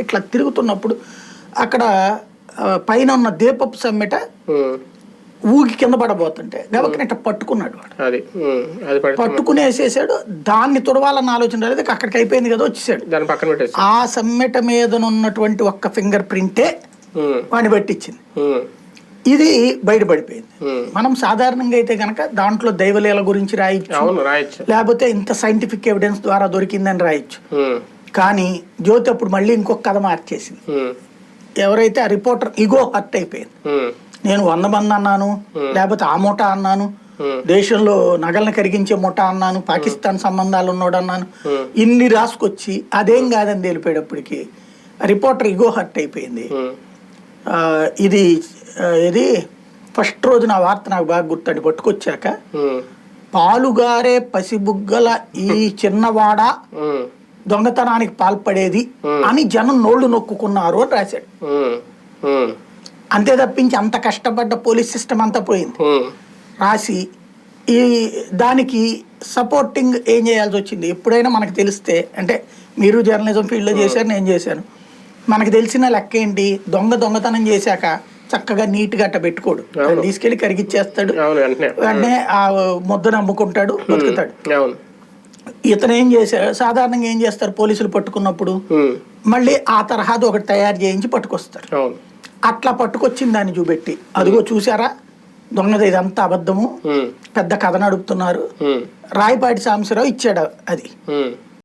ఇట్లా తిరుగుతున్నప్పుడు అక్కడ పైన ఉన్న దీపపు సమ్మెట ఊగి కింద పడబోతుంటే గబక్కన ఇట్లా పట్టుకున్నాడు వాడు. పట్టుకునేసేసాడు దాన్ని తుడవాలన్న ఆలోచన రాలేదు అక్కడికి అయిపోయింది కదా వచ్చేసాడు. ఆ సమ్మెట మీద ఉన్నటువంటి ఒక్క ఫింగర్ ప్రింటే వాడిని పట్టించింది. ఇది బయటపడిపోయింది. మనం సాధారణంగా అయితే కనుక దాంట్లో దైవలీల గురించి రాయొచ్చు. లేకపోతే ఇంత సైంటిఫిక్ ఎవిడెన్స్ ద్వారా దొరికిందని రాయొచ్చు. కానీ జ్యోతి అప్పుడు మళ్ళీ ఇంకొక కథ మార్చేసింది. ఎవరైతే ఆ రిపోర్టర్ ఇగో హర్ట్ అయిపోయింది. నేను వంద మంది అన్నాను లేకపోతే ఆ మూట అన్నాను. దేశంలో నగలను కరిగించే ముఠ అన్నాను పాకిస్తాన్ సంబంధాలు ఉన్నాడు అన్నాను. ఇన్ని రాసుకొచ్చి అదేం కాదని తెలిపేటప్పటికి రిపోర్టర్ ఇగో హర్ట్ అయిపోయింది. ఇది ఇది ఫస్ట్ రోజు నా వార్త నాకు బాగా గుర్తండి పట్టుకొచ్చాక. పాలుగారే పసిబుగ్గల ఈ చిన్నవాడ దొంగతనానికి పాల్పడేది అని జనం నోళ్ళు నొక్కుకున్నారు అని రాశాడు. అంతే తప్పించి అంత కష్టపడ్డ పోలీస్ సిస్టమ్ అంతా పోయింది. రాసి ఈ దానికి సపోర్టింగ్ ఏం చేయాల్సి వచ్చింది? ఎప్పుడైనా మనకు తెలిస్తే అంటే మీరు జర్నలిజం ఫీల్డ్లో చేశారు నేను చేశాను. మనకు తెలిసిన లెక్క ఏంటి? దొంగ దొంగతనం చేశాక చక్కగా నీట్గా అట్ట పెట్టుకోడు. తీసుకెళ్ళి కరిగిచ్చేస్తాడు. వెంటనే. ఆ ముద్దను అమ్ముకుంటాడు బతుకుతాడు. ఇతను ఏం చేశాడు? సాధారణంగా ఏం చేస్తారు? పోలీసులు పట్టుకున్నప్పుడు మళ్ళీ ఆ తరహాది ఒకటి తయారు చేయించి పట్టుకొస్తారు. అట్లా పట్టుకొచ్చిన దాన్ని చూపెట్టి అదిగో చూసారా దొంగది ఇదంతా అబద్ధము. పెద్ద కథ నడుపుతున్నారు. రాయపాటి సాంబశివరావు ఇచ్చాడు అది.